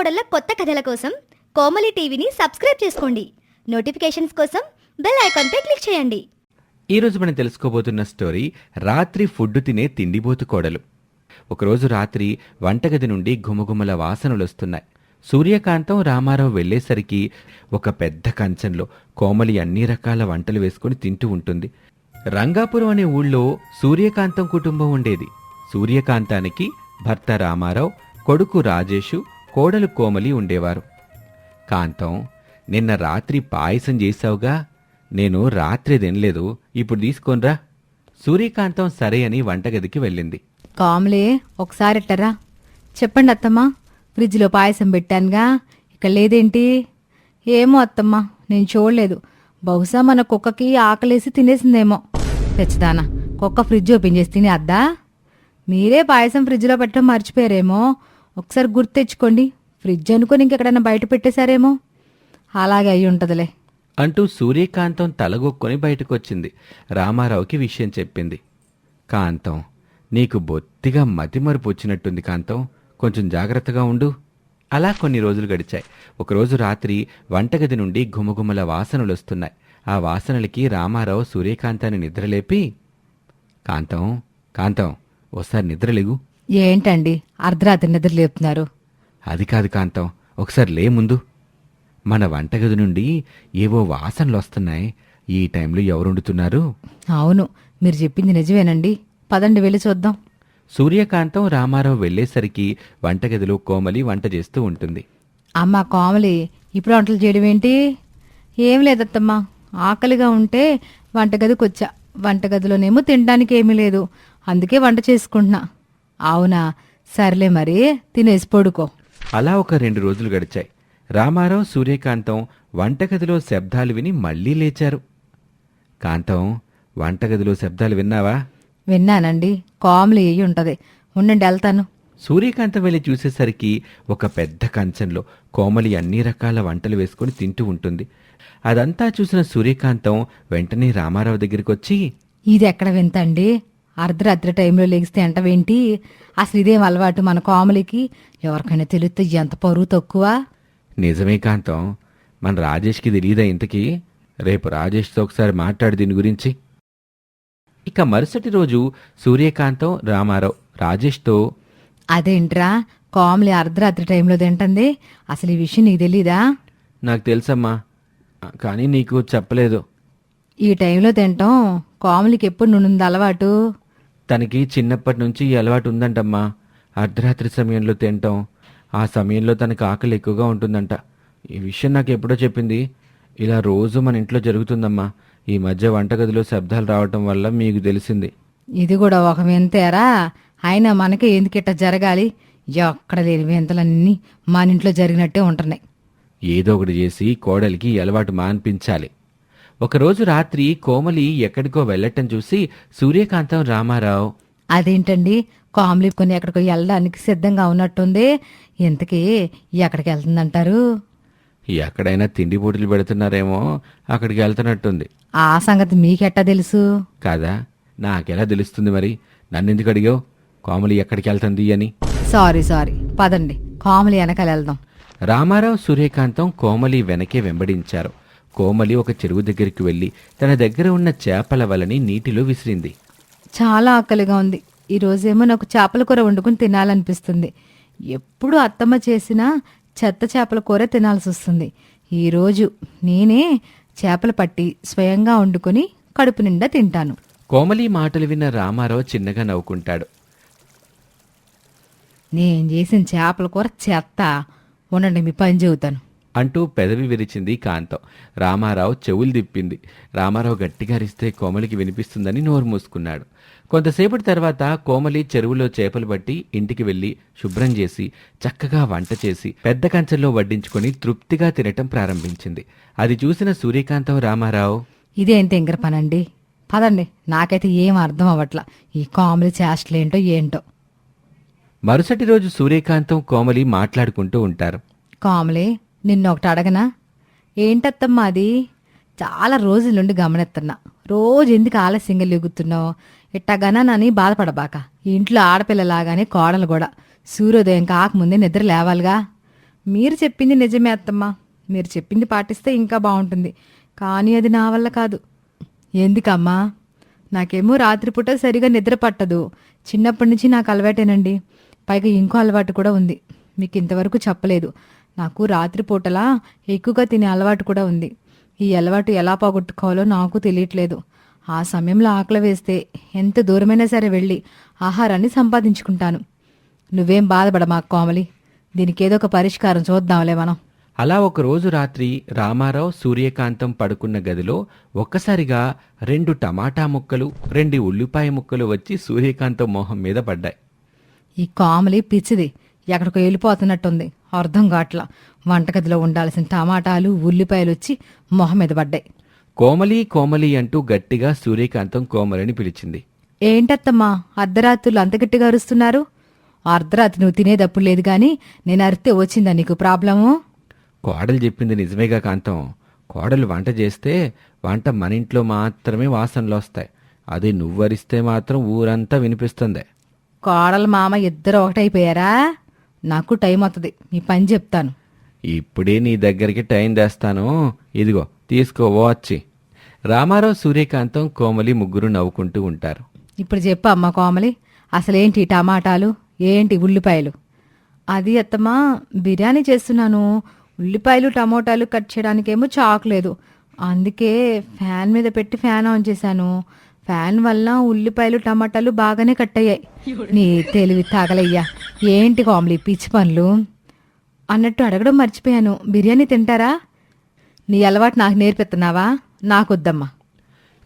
కోడళ్ళ కొత్త కథల కోసం కోమలి టీవీని సబ్స్క్రైబ్ చేసుకోండి. నోటిఫికేషన్స్ కోసం బెల్ ఐకాన్పై క్లిక్ చేయండి. ఈరోజు మనం తెలుసుకోబోతున్న స్టోరీ రాత్రి ఫుడ్ తినే తిండిబోతు కోడలు. ఒకరోజు రాత్రి వంటగది నుండి గుమగుమల వాసనలు వస్తున్నాయి. సూర్యకాంతం రామారావు వెళ్ళేసరికి ఒక పెద్ద కంచంలో కోమలి అన్ని రకాల వంటలు వేసుకుని తింటూ ఉంటుంది. రంగాపురం అనే ఊళ్ళో సూర్యకాంతం కుటుంబం ఉండేది. సూర్యకాంతానికి భర్త రామారావు కొడుకు రాజేషు కోడలు కోమలి ఉండేవారు. కాంతం నిన్న రాత్రి పాయసం చేశావుగా నేను రాత్రి తినలేదు ఇప్పుడు తీసుకొనిరా. సూర్యకాంతం సరే అని వంటగదికి వెళ్ళింది. కామ్లే ఒకసారిట్టరా చెప్పండి అత్తమ్మా ఫ్రిడ్జ్లో పాయసం పెట్టానుగా ఇక్కడ లేదేంటి? ఏమో అత్తమ్మా నేను చూడలేదు. బహుశా మన కుక్కకి ఆకలేసి తినేసిందేమో. తెచ్చదానా కుక్క ఫ్రిడ్జ్ ఓపెన్ చేసి తినే అద్దా? మీరే పాయసం ఫ్రిడ్జ్లో పెట్టడం మర్చిపోయారేమో. ఒకసారి గుర్తు తెచ్చుకోండి. ఫ్రిడ్జ్ అనుకుని ఇంకెక్కడైనా బయట పెట్టేశారేమో. అలాగే అయి ఉంటుందిలే. అంటూ సూర్యకాంతం తలగొక్కొని బయటకొచ్చింది. రామారావుకి విషయం చెప్పింది. కాంతం నీకు బొత్తిగా మతిమరుపు వచ్చినట్టుంది కాంతం. కొంచెం జాగ్రత్తగా ఉండు. అలా కొన్ని రోజులు గడిచాయి. ఒకరోజు రాత్రి వంటగది నుండి గుమగుమల వాసనలు వస్తున్నాయి. ఆ వాసనలకి రామారావు సూర్యకాంతాన్ని నిద్రలేపి కాంతం కాంతం ఒకసారి నిద్రలేగు. ఏంటండి అర్ధరాత్రి నిద్ర లేపుతున్నారు? అది కాదు కాంతం ఒకసారి లే ముందు. మన వంటగది నుండి ఏవో వాసనలు వస్తున్నాయి. ఈ టైంలో ఎవరు వండుతున్నారు? అవును మీరు చెప్పింది నిజమేనండి. పదండి వెళ్ళి చూద్దాం. సూర్యకాంతం రామారావు వెళ్ళేసరికి వంటగదిలో కోమలి వంట చేస్తూ ఉంటుంది. అమ్మ కోమలి ఇప్పుడు వంటలు చేయడం ఏంటి? ఏం లేదత్తమ్మా ఆకలిగా ఉంటే వంటగదికి వచ్చా వంటగదిలోనేమో తినడానికి ఏమీ లేదు. అందుకే వంట చేసుకుంటున్నా. అవునా? సర్లే మరి తినేసి పడుకో. అలా ఒక రెండు రోజులు గడిచాయి. రామారావు సూర్యకాంతం వంటగదిలో శబ్దాలు విని మళ్ళీ లేచారు. కాంతం వంటగదిలో శబ్దాలు విన్నావా? విన్నానండి. కోమలి అయ్యి ఉంటది. ఉండండి వెళ్తాను. సూర్యకాంతం వెళ్ళి చూసేసరికి ఒక పెద్ద కంచంలో కోమలి అన్ని రకాల వంటలు వేసుకుని తింటూ ఉంటుంది. అదంతా చూసిన సూర్యకాంతం వెంటనే రామారావు దగ్గరికి వచ్చి ఇది ఎక్కడ వింతండి అర్ధరాత్రి టైంలో లెగిస్తే అంటవేంటి అసలు ఇదేం అలవాటు మన కోమలికి? ఎవరికైనా తెలిస్తే ఎంత పరువు తక్కువ? నిజమే కాంతం. మన రాజేష్కి తెలియదా ఇంతకీ? రేపు రాజేష్తో ఒకసారి మాట్లాడు దీని గురించి. ఇక మరుసటి రోజు సూర్యకాంతం రామారావు రాజేష్తో అదేంట్రా? కోమలి అర్ధరాత్రి టైంలో తింటుంది. అసలు ఈ విషయం నీకు తెలీదా? నాకు తెలుసమ్మా. కానీ నీకు చెప్పలేదు. ఈ టైంలో తింటాం. కోమలికి ఎప్పుడు నుండి అలవాటు? తనకి చిన్నప్పటి నుంచి ఈ అలవాటు ఉందంటమ్మా. అర్ధరాత్రి సమయంలో తింటాం ఆ సమయంలో తనకు ఆకలి ఎక్కువగా ఉంటుందంట. ఈ విషయం నాకు ఎప్పుడో చెప్పింది. ఇలా రోజు మన ఇంట్లో జరుగుతుందమ్మా. ఈ మధ్య వంటగదిలో శబ్దాలు రావటం వల్ల మీకు తెలిసింది. ఇది కూడా ఒక వింతేరా? అయినా మనకి ఎందుకిట్ట జరగాలి? ఎక్కడ లేని వింతలన్నీ మన ఇంట్లో జరిగినట్టే ఉంటున్నాయి. ఏదో ఒకటి చేసి కోడలికి ఈ అలవాటు మాన్పించాలి. ఒకరోజు రాత్రి కోమలి ఎక్కడికో వెళ్ళటం చూసి సూర్యకాంతం రామారావు అదేంటండి? కామ్లీ కొని ఎక్కడికో వెళ్ళడానికి సిద్ధంగా ఉన్నట్టుంది. ఇంతకీ ఎక్కడికి వెళ్తుందంటారు? ఎక్కడైనా తిండి పోటీలు పెడుతున్నారేమో అక్కడికి వెళ్తున్నట్టుంది. ఆ సంగతి మీకెట్టా తెలుసు? కాదా? నాకెలా తెలుస్తుంది మరి? నన్నెందుకు అడిగావు? కోమలి ఎక్కడికి వెళ్తుంది అని. Sorry sorry. పదండి. కామలి వెనకాల వెళ్దాం. రామారావు సూర్యకాంతం కోమలి వెనకే వెంబడించారు. కోమలి ఒక చెరువు దగ్గరికి వెళ్ళి తన దగ్గర ఉన్న చేపల వలని నీటిలో విసిరింది. చాలా ఆకలిగా ఉంది. ఈ రోజేమో నాకు చేపల కూర వండుకుని తినాలనిపిస్తుంది. ఎప్పుడు అత్తమ్మ చేసిన చెత్త చేపల కూర తినాల్సి వస్తుంది. ఈరోజు నేనే చేపలు పట్టి స్వయంగా వండుకొని కడుపు నిండా తింటాను. కోమలి మాటలు విన్న రామారావు చిన్నగా నవ్వుకుంటాడు. నేను చేసిన చేపల కూర చెత్త. ఉండండి మీ పని చెబుతాను. అంటూ పెదవి విరిచింది కాంతం. రామారావు చెవులు తిప్పింది. రామారావు గట్టిగా అరిస్తే కోమలికి వినిపిస్తుందని నోరు మూసుకున్నాడు. కొంతసేపటి తర్వాత కోమలి చెరువులో చేపలు పట్టి ఇంటికి వెళ్ళి శుభ్రం చేసి చక్కగా వంట చేసి పెద్ద కంచెల్లో వడ్డించుకొని తృప్తిగా తినటం ప్రారంభించింది. అది చూసిన సూర్యకాంతం రామారావు ఇదేం తెంగర పనండి. పదండి. నాకైతే ఏం అర్థం అవ్వట్లా. ఈ కామెడీ చేష్టలేంటో ఏంటో. మరుసటి రోజు సూర్యకాంతం కోమలి మాట్లాడుకుంటూ ఉంటారు. కామలే నిన్న ఒకటి అడగనా? ఏంటత్తమ్మా అది? చాలా రోజుల నుండి గమనిస్తున్నా రోజు ఎందుకు ఆలస్యంగా లెగుతున్నావు? ఇట్టగనని బాధపడబాక. ఇంట్లో ఆడపిల్లలాగానే కోడలు కూడా. సూర్యోదయం కాకముందే నిద్ర లేవాలిగా. మీరు చెప్పింది నిజమే అత్తమ్మా. మీరు చెప్పింది పాటిస్తే ఇంకా బాగుంటుంది. కానీ అది నా వల్ల కాదు. ఎందుకమ్మా? నాకేమో రాత్రిపూట సరిగా నిద్ర పట్టదు. చిన్నప్పటి నుంచి నాకు అలవాటేనండి. పైగా ఇంకో అలవాటు కూడా ఉంది. మీకు ఇంతవరకు చెప్పలేదు. నాకు రాత్రిపూటలా ఎక్కువగా తినే అలవాటు కూడా ఉంది. ఈ అలవాటు ఎలా పోగొట్టుకోవాలో నాకు తెలియట్లేదు. ఆ సమయంలో ఆకలి వేస్తే ఎంత దూరమైనా సరే వెళ్ళి ఆహారాన్ని సంపాదించుకుంటాను. నువ్వేం బాధపడమా కోమలి. దీనికి ఏదో ఒక పరిష్కారం చూద్దాంలే మనం. అలా ఒక రోజు రాత్రి రామారావు సూర్యకాంతం పడుకున్న గదిలో ఒక్కసారిగా రెండు టమాటా ముక్కలు రెండు ఉల్లిపాయ ముక్కలు వచ్చి సూర్యకాంతం మొహం మీద పడ్డాయి. ఈ కామలి పిచ్చిది. ఎక్కడికో వెళ్ళిపోతున్నట్టుంది. అర్థం కావట్లా. వంటగదిలో ఉండాల్సిన టమాటాలు ఉల్లిపాయలు వచ్చి మొహం మీద పడ్డాయి. కోమలి కోమలి అంటూ గట్టిగా సూర్యకాంతం కోమలిని పిలిచింది. ఏంటత్తమ్మా అర్ధరాత్రులు అంత గట్టిగా అరుస్తున్నారు? అర్ధరాత్రి నువ్వు తినేటప్పుడు లేదు కానీ నేను అరిస్తే వచ్చిందా నీకు ప్రాబ్లము? కోడలు చెప్పింది నిజమేగా కాంతం. కోడలు వంట చేస్తే వంట మన ఇంట్లో మాత్రమే వాసనలు వస్తాయి. అదే నువ్వరిస్తే మాత్రం ఊరంతా వినిపిస్తుంది. కోడల మామ ఇద్దరు ఒకటైపోయారా? నాకు టైం అవుతుంది. నీ పని చెప్తాను. ఇప్పుడే నీ దగ్గరికి టైం తెస్తాను. ఇదిగో తీసుకో వచ్చి రామారావు సూర్యకాంతం కోమలి ముగ్గురు నవ్వుకుంటూ ఉంటారు. ఇప్పుడు చెప్పు అమ్మ కోమలి అసలేంటి టమాటాలు? ఏంటి ఉల్లిపాయలు? అది అత్తమ్మా బిర్యానీ చేస్తున్నాను. ఉల్లిపాయలు టమోటాలు కట్ చేయడానికేమో చాక్ లేదు. అందుకే ఫ్యాన్ మీద పెట్టి ఫ్యాన్ ఆన్ చేశాను. ఫ్యాన్ వల్ల ఉల్లిపాయలు టమాటాలు బాగానే కట్ అయ్యాయి నీ తెలివి తాగలయ్యా. ఏంటి కోమలి పిచ్చి పనులు? అన్నట్టు అడగడం మర్చిపోయాను. బిర్యానీ తింటారా? నీ అలవాటు నాకు నేర్పిస్తున్నావా నాకొద్దమ్మా.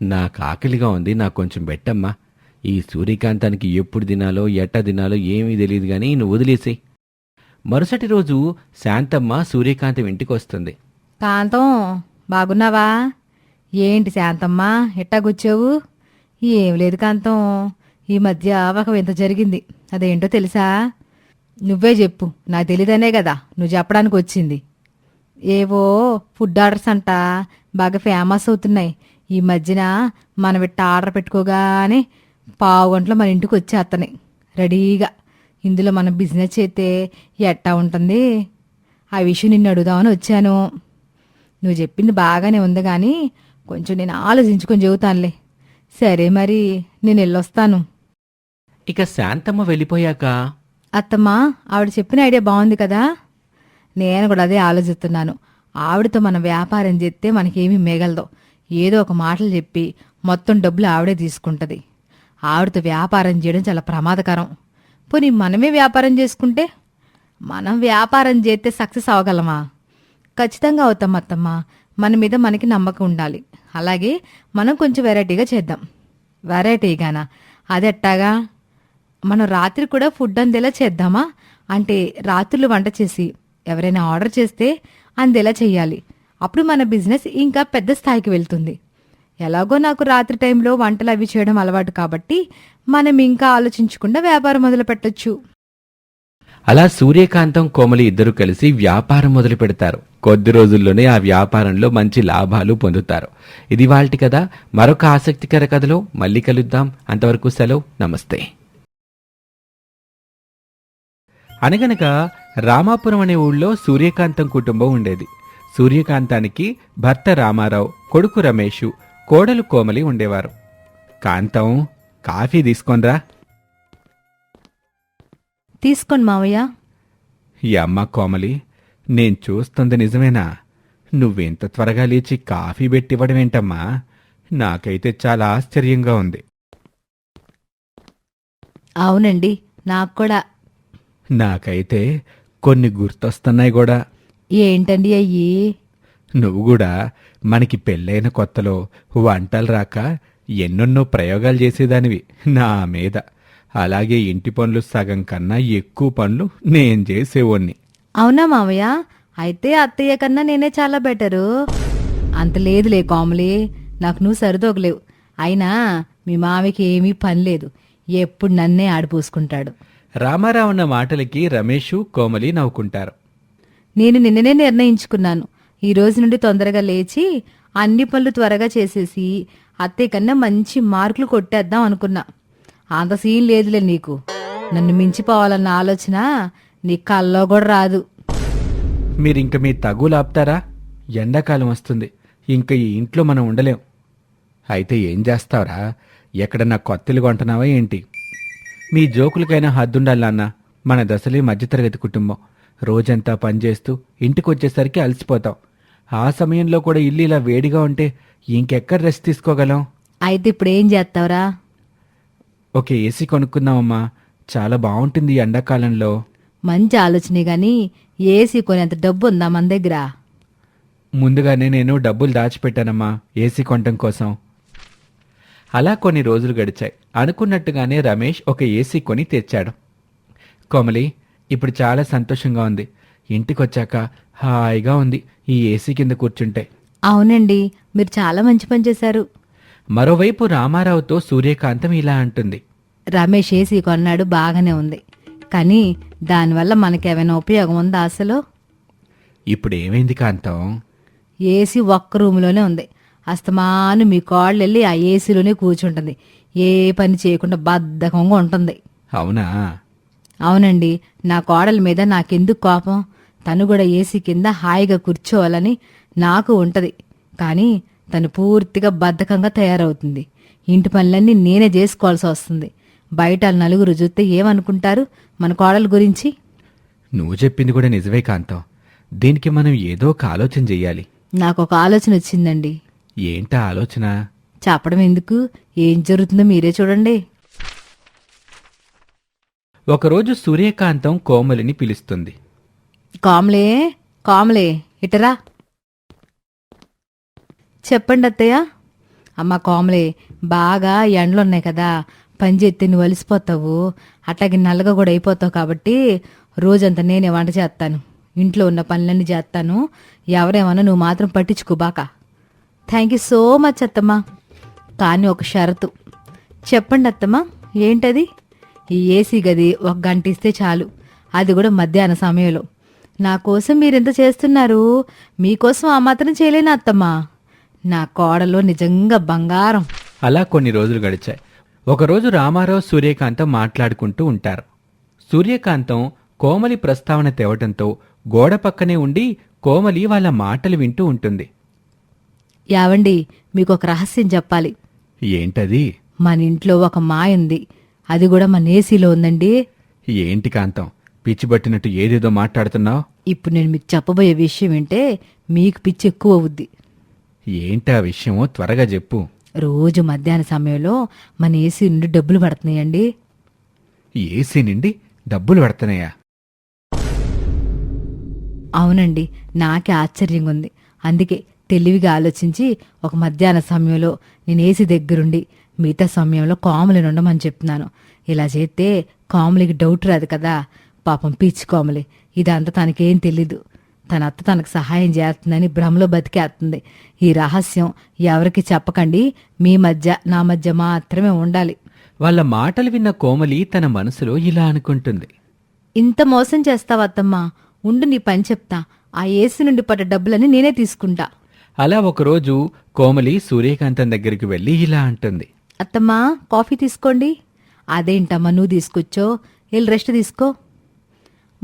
నాకు ఆకలిగా ఉంది నాకు కొంచెం పెట్టమ్మా. ఈ సూర్యకాంతానికి ఎప్పుడు తినాలో ఎట్ట తినాలో ఏమీ తెలియదు కానీ నువ్వు వదిలేసేయ్ మరుసటి రోజు శాంతమ్మ సూర్యకాంతం ఇంటికి వస్తుంది కాంతం బాగున్నావా? ఏంటి శాంతమ్మా ఎట్టా కూర్చోవు ఏం లేదు కాంతం. ఈ మధ్య ఒక వింత జరిగింది? అదేంటో తెలుసా? నువ్వే చెప్పు. నాకు తెలీదనే కదా. నువ్వు చెప్పడానికి వచ్చింది. ఏవో ఫుడ్ ఆర్డర్స్ అంట. బాగా ఫేమస్ అవుతున్నాయి. ఈ మధ్యన మనం బిట్ట ఆర్డర్ పెట్టుకోగానే పావు గంటలో మన ఇంటికి వచ్చేస్తున్నాయి రెడీగా. ఇందులో మనం బిజినెస్ చేస్తే ఎట్టా ఉంటుంది? ఆ విషయం నిన్ను అడుగుదామని వచ్చాను. నువ్వు చెప్పింది బాగానే ఉంది కానీ కొంచెం నేను ఆలోచించుకొని చెబుతానులే. సరే మరి నేను వెళ్ళొస్తాను ఇక శాంతమ్మ వెళ్ళిపోయాక అత్తమ్మా ఆవిడ చెప్పిన ఐడియా బాగుంది కదా? నేను కూడా అదే ఆలోచిస్తున్నాను. ఆవిడతో మనం వ్యాపారం చేస్తే మనకేమీ మిగలదు. ఏదో ఒక మాటలు చెప్పి మొత్తం డబ్బులు ఆవిడే తీసుకుంటుంది. ఆవిడతో వ్యాపారం చేయడం చాలా ప్రమాదకరం. పోనీ మనమే వ్యాపారం చేసుకుంటే? మనం వ్యాపారం చేస్తే సక్సెస్ అవ్వగలమా? ఖచ్చితంగా అవుతాం అత్తమ్మ. మన మీద మనకి నమ్మకం ఉండాలి. అలాగే మనం కొంచెం వెరైటీగా చేద్దాం. వెరైటీగానా? అదెట్టాగా మనం రాత్రి కూడా ఫుడ్ అందేలా చేద్దామా? అంటే రాత్రులు వంట చేసి ఎవరైనా ఆర్డర్ చేస్తే అందేలా చెయ్యాలి అప్పుడు మన బిజినెస్ ఇంకా పెద్ద స్థాయికి వెళ్తుంది. ఎలాగో నాకు రాత్రి టైంలో వంటలు అవి చేయడం అలవాటు కాబట్టి మనం ఇంకా ఆలోచించకుండా వ్యాపారం మొదలు పెట్టచ్చు అలా సూర్యకాంతం కోమలి ఇద్దరు కలిసి వ్యాపారం మొదలు పెడతారు. కొద్ది రోజుల్లోనే ఆ వ్యాపారంలో మంచి లాభాలు పొందుతారు. ఇది వాళ్ళటి కదా మరొక ఆసక్తికర కథలో మళ్ళీ కలుద్దాం. అంతవరకు సెలవు. నమస్తే. అనగనగా రామాపురం అనే ఊళ్ళో సూర్యకాంతం కుటుంబం ఉండేది. సూర్యకాంతానికి భర్త రామారావు కొడుకు రమేషు కోడలు కోమలి ఉండేవారు. కాంతం కాఫీ తీసుకొనరా. తీసుకోండి మావయ్య. ఈ అమ్మ కోమలి నేను చూస్తుంది నిజమేనా? నువ్వెంత త్వరగా లేచి కాఫీ పెట్టివ్వడమేంటమ్మా నాకైతే చాలా ఆశ్చర్యంగా ఉంది. అవునండి నాకు కూడా. నాకైతే కొన్ని గుర్తొస్తున్నాయి కూడా. ఏంటండి అయ్యి? నువ్వు కూడా మనకి పెళ్ళైన కొత్తలో వంటలు రాక ఎన్నెన్నో ప్రయోగాలు చేసేదానివి నా మీద. అలాగే ఇంటి పనులు సగం కన్నా ఎక్కువ పనులు నేను చేసేవాణ్ణి. అవునా మావయ్య? అయితే అత్తయ్య కన్నా నేనే చాలా బెటరు. అంత లేదులే కాములే నాకు నువ్వు సరిదోగలేవు అయినా మీ మామయ్యకి ఏమీ పని లేదు. ఎప్పుడు నన్నే ఆడిపోసుకుంటాడు. రామారావు అన్న మాటలకి రమేషు కోమలి నవ్వుకుంటారు. నేను నిన్ననే నిర్ణయించుకున్నాను. ఈ రోజు నుండి తొందరగా లేచి అన్ని పనులు త్వరగా చేసేసి అత్తయ్య కన్నా మంచి మార్కులు కొట్టేద్దాం అనుకున్నా. అంత సీన్ లేదులే నీకు. నన్ను మించిపోవాలన్న ఆలోచన నీ కల్లో కూడా రాదు. మీరింక మీ తగులు ఆపుతారా ఎండాకాలం వస్తుంది. ఇంక ఈ ఇంట్లో మనం ఉండలేం. అయితే ఏం చేస్తావురా? ఎక్కడన్నా కొత్తలు కొంటున్నావా ఏంటి? మీ జోకులకైనా హద్దుండాలి నాన్న. మన దశలే మధ్యతరగతి కుటుంబం. రోజంతా పనిచేస్తూ ఇంటికి వచ్చేసరికి అలసిపోతాం. ఆ సమయంలో కూడా ఇల్లు ఇలా వేడిగా ఉంటే ఇంకెక్కడ రెస్ట్ తీసుకోగలం? అయితే ఇప్పుడు ఏం చేస్తావురా? ఒక ఏసీ కొనుక్కుందామమ్మా. చాలా బాగుంటుంది ఈ ఎండాకాలంలో. మంచి ఆలోచనే గాని ఏసీ కొనేంత డబ్బు ఉందా మన దగ్గర? ముందుగానే నేను డబ్బులు దాచిపెట్టానమ్మా ఏసీ కొనటం కోసం. అలా కొన్ని రోజులు గడిచాయి. అనుకున్నట్టుగానే రమేష్ ఒక ఏసీ కొని తెచ్చాడు. కోమలి ఇప్పుడు చాలా సంతోషంగా ఉంది. ఇంటికొచ్చాక హాయిగా ఉంది. ఈ ఏసీ కింద కూర్చుంటే. అవునండి మీరు చాలా మంచి పని చేశారు. మరోవైపు రామారావుతో సూర్యకాంతం ఇలా అంటుంది. రమేష్ ఏసీ కొన్నాడు బాగానే ఉంది. కానీ దానివల్ల మనకేమైనా ఉపయోగం ఉందా అసలు? ఇప్పుడు ఏమైంది కాంతం? ఏసీ ఒక్క రూమ్లోనే ఉంది. అస్తమాను మీ కాళ్ళు వెళ్ళి ఆ ఏసీలోనే కూర్చుంటుంది. ఏ పని చేయకుండా బద్ధకంగా ఉంటుంది. అవునా? అవునండి. నా కోడల మీద నాకెందుకు కోపం? తను కూడా ఏసీ కింద హాయిగా కూర్చోవాలని నాకు ఉంటది. కానీ తను పూర్తిగా బద్ధకంగా తయారవుతుంది. ఇంటి పనులన్నీ నేనే చేసుకోవాల్సి వస్తుంది. బయట నలుగురు చూస్తే ఏమనుకుంటారు? మన కోడల గురించి? నువ్వు చెప్పింది కూడా నిజమే కాంతం. దీనికి మనం ఏదో ఒక ఆలోచన చెయ్యాలి. నాకు ఒక ఆలోచన వచ్చిందండి. ఏంటా ఆలోచన? చెప్పడం ఎందుకు? ఏం జరుగుతుందో మీరే చూడండి. ఒకరోజు సూర్యకాంతం కోమలిని పిలుస్తుంది. కామ్లే కామ్లే ఇటరా. చెప్పండి అత్తయ్య. అమ్మ కామ్లే బాగా ఎండలున్నాయి కదా పని చేస్తే నువ్వు అలసిపోతావు. అట్లాగే నల్లగా కూడా అయిపోతావు కాబట్టి రోజంతా నేనే వంట చేస్తాను. ఇంట్లో ఉన్న పనులన్నీ చేస్తాను. ఎవరేమన్నా నువ్వు మాత్రం పట్టించుకో బాకా. థ్యాంక్ యూ సో మచ్ అత్తమ్మా. కానీ ఒక షరతు. చెప్పండి అత్తమ్మా ఏంటది? ఈ ఏసీ గది ఒక గంట ఇస్తే చాలు. అది కూడా మధ్యాహ్న సమయంలో. నా కోసం మీరెంత చేస్తున్నారు. మీకోసం ఆ మాత్రం చేయలేనా అత్తమ్మా? నా కోడలో నిజంగా బంగారం. అలా కొన్ని రోజులు గడిచాయి. ఒకరోజు రామారావు సూర్యకాంతం మాట్లాడుకుంటూ ఉంటారు. సూర్యకాంతం కోమలి ప్రస్తావన తేవటంతో గోడ పక్కనే ఉండి కోమలి వాళ్ళ మాటలు వింటూ ఉంటుంది. యావండి మీకు ఒక రహస్యం చెప్పాలి. ఏంటది? మన ఇంట్లో ఒక మాయ ఉంది. అది కూడా మన ఏసీలో ఉందండి. ఏంటి కాంతం? పిచ్చిబట్టినట్టు ఏదేదో మాట్లాడుతున్నావు? ఇప్పుడు నేను మీకు చెప్పబోయే విషయం ఏంటే మీకు పిచ్చి ఎక్కువ అవుద్ది. ఏంటా విషయమో త్వరగా చెప్పు. రోజు మధ్యాహ్న సమయంలో మన ఏసీ నుండి డబ్బులు పడుతున్నాయండి. ఏసీ నుండి డబ్బులు పడుతున్నాయా? అవునండి నాకే ఆశ్చర్యంగా ఉంది అందుకే తెలివిగా ఆలోచించి ఒక మధ్యాహ్న సమయంలో నేను ఏసీ దగ్గరుండి మిగతా సమయంలో కాములిని ఉండమని చెప్తున్నాను. ఇలా చేస్తే కాములికి డౌట్ రాదు కదా. పాపం పిచ్చి కాములి. ఇదంతా తనకేం తెలీదు. తన అత్త తనకు సహాయం చేస్తుందని భ్రమలో బతికేస్తుంది. ఈ రహస్యం ఎవరికి చెప్పకండి. మీ మధ్య నా మధ్య మాత్రమే ఉండాలి. వాళ్ళ మాటలు విన్న కోమలి తన మనసులో ఇలా అనుకుంటుంది. ఇంత మోసం చేస్తావా అత్తమ్మా. ఉండు నీ పని చెప్తా. ఆ ఏసీ నుండి పడ్డ డబ్బులని నేనే తీసుకుంటా. అలా ఒకరోజు కోమలి సూర్యకాంతం దగ్గరికి వెళ్ళి ఇలా అంటుంది. అత్తమ్మా కాఫీ తీసుకోండి. అదేంటమ్మా నువ్వు తీసుకొచ్చో వెళ్ళి రెస్ట్ తీసుకో.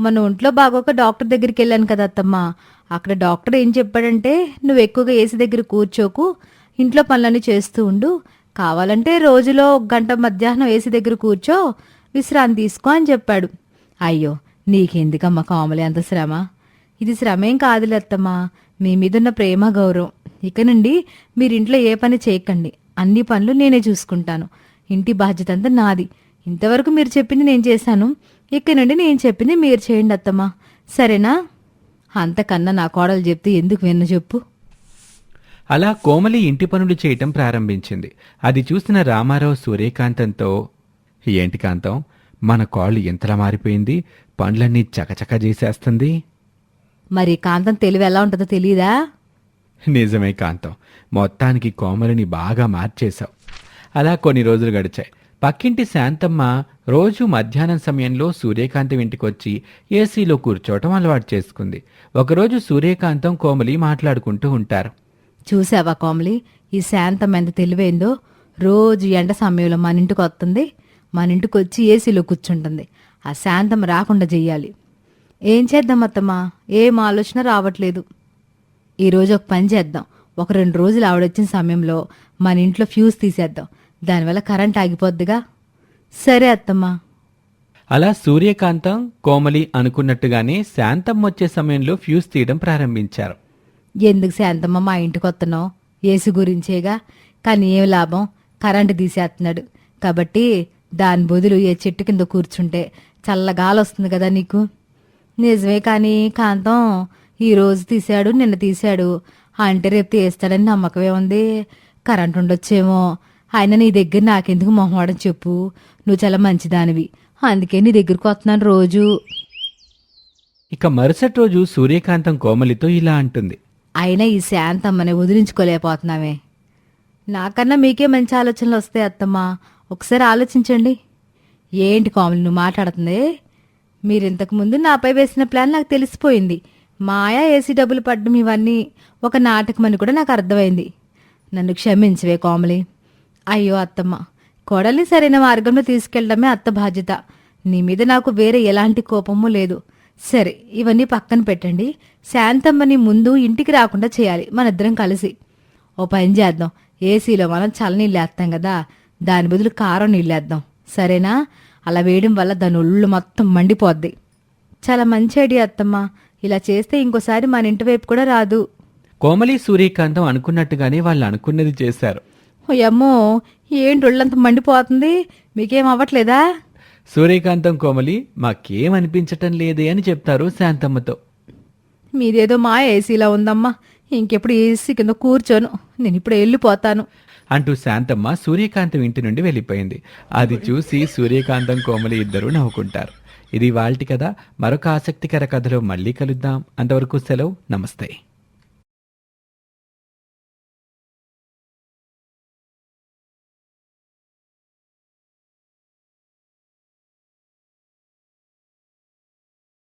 మన ఒంట్లో బాగోక డాక్టర్ దగ్గరికి వెళ్ళాను కదా అత్తమ్మ. అక్కడ డాక్టర్ ఏం చెప్పాడంటే నువ్వు ఎక్కువగా ఏసీ దగ్గర కూర్చోకు ఇంట్లో పనులన్నీ చేస్తూ ఉండు. కావాలంటే రోజులో ఒక గంట మధ్యాహ్నం ఏసీ దగ్గర కూర్చో విశ్రాంతి తీసుకో అని చెప్పాడు. అయ్యో నీకెందుకమ్మా కామలే అంత శ్రమ? ఇది శ్రమేం కాదులే అత్తమ్మా. మీ మీదున్న ప్రేమ గౌరవం. ఇక నుండి మీరింట్లో ఏ పని చేయకండి. అన్ని పనులు నేనే చూసుకుంటాను. ఇంటి బాధ్యత అంతా నాది. ఇంతవరకు మీరు చెప్పింది నేను చేశాను. ఇక నుండి నేను చెప్పింది మీరు చేయండి అత్తమ్మా. సరేనా? అంతకన్నా నా కోడలు చెప్తే ఎందుకు విన్న చెప్పు? అలా కోమలి ఇంటి పనులు చేయటం ప్రారంభించింది. అది చూసిన రామారావు సూర్యకాంతంతో ఏంటి కాంతం? మన కాళ్ళు ఎంతలా మారిపోయింది? పనులన్నీ చకచక చేసేస్తుంది? మరి కాంతం తెలివి ఎలా ఉంటుందో తెలియదా నిజమే కాంతం. మొత్తానికి కోమలిని బాగా మార్చేశావు. అలా కొన్ని రోజులు గడిచాయి. పక్కింటి శాంతమ్మ రోజు మధ్యాహ్నం సమయంలో సూర్యకాంతం ఇంటికొచ్చి ఏసీలో కూర్చోవటం అలవాటు చేసుకుంది. ఒకరోజు సూర్యకాంతం కోమలి మాట్లాడుకుంటూ ఉంటారు. చూసావా కోమలి? ఈ శాంతం ఎంత తెలివైందో? రోజు ఎండ సమయంలో మన ఇంటికి వస్తుంది. మన ఇంటికి వచ్చి ఏసీలో కూర్చుంటుంది. ఆ శాంతం రాకుండా చెయ్యాలి. ఏం చేద్దాం అత్తమ్మా? ఏం ఆలోచన రావట్లేదు. ఈరోజు ఒక పని చేద్దాం. ఒక రెండు రోజులు ఆవిడొచ్చిన సమయంలో మన ఇంట్లో ఫ్యూజ్ తీసేద్దాం. దానివల్ల కరెంట్ ఆగిపోద్దిగా. సరే అత్తమ్మా. అలా సూర్యకాంతం కోమలి అనుకున్నట్టుగానే శాంతమ్మ వచ్చే సమయంలో ఫ్యూజ్ తీయడం ప్రారంభించారు. ఎందుకు శాంతమ్మ మా ఇంటికి వస్తున్నావు? ఏసు గురించేగా? కానీ ఏం లాభం? కరెంటు తీసేస్తున్నాడు. కాబట్టి దాని బదులు ఏ చెట్టు కింద కూర్చుంటే చల్లగాలి వస్తుంది కదా నీకు? నిజమే కానీ కాంతం ఈ రోజు తీశాడు నిన్న తీశాడు. అంటే రేపు తీస్తాడని నమ్మకమే ఉంది. కరెంట్ ఉండొచ్చేమో. ఆయన నీ దగ్గర నాకెందుకు మొహమాడం చెప్పు. నువ్వు చాలా మంచిదానివి. అందుకే నీ దగ్గరకు వస్తున్నాను రోజు. ఇక మరుసటి రోజు సూర్యకాంతం కోమలితో ఇలా అంటుంది. అయినా ఈ శాంతమ్మని వదిలించుకోలేకపోతున్నామే నాకన్నా మీకే మంచి ఆలోచనలు వస్తాయి అత్తమ్మా. ఒకసారి ఆలోచించండి. ఏంటి కాములు నువ్వు మాట్లాడుతుంది? మీరు ఇంతకు ముందు నాపై వేసిన ప్లాన్ నాకు తెలిసిపోయింది. మాయా ఏసీ డబ్బులు పడ్డం ఇవన్నీ ఒక నాటకం అని కూడా నాకు అర్థమైంది. నన్ను క్షమించవే కోమలి. అయ్యో అత్తమ్మ కోడల్ని సరైన మార్గంలో తీసుకెళ్ళడమే అత్త బాధ్యత. నీ మీద నాకు వేరే ఎలాంటి కోపము లేదు. సరే ఇవన్నీ పక్కన పెట్టండి. శాంతమ్మని ముందు ఇంటికి రాకుండా చేయాలి మనిద్దరం కలిసి. ఓ పని చేద్దాం. ఏసీలో మనం చల్లనీళ్ళేస్తాం కదా దాని బదులు కారం నీళ్ళేద్దాం సరేనా? అలా వేయడం వల్ల దాని ఒళ్ళు మొత్తం మండిపోద్ది. చాలా మంచి ఐడియా అత్తమ్మ. ఇలా చేస్తే ఇంకోసారి మన ఇంటి వైపు కూడా రాదు. కోమలి సూర్యకాంతం అనుకున్నట్టుగానే వాళ్ళు అనుకున్నది చేశారు. అమ్మో ఏంటి ఒళ్ళంత మండిపోతుంది? మీకేం అవ్వట్లేదా? సూర్యకాంతం కోమలి మాకేం అనిపించటం లేదే అని చెప్తారు శాంతమ్మతో. మీదేదో మా ఏసీలా ఉందమ్మా. ఇంకెప్పుడు ఏసీ కింద కూర్చోను. నేను ఇప్పుడు వెళ్ళిపోతాను. అంటూ శాంతమ్మ సూర్యకాంతం ఇంటి నుండి వెళ్ళిపోయింది. అది చూసి సూర్యకాంతం కోమలి ఇద్దరూ నవ్వుకుంటారు. ఇది వాళ్ళటి కదా మరొక ఆసక్తికర కథలో మళ్ళీ కలుద్దాం. అంతవరకు సెలవు. నమస్తే.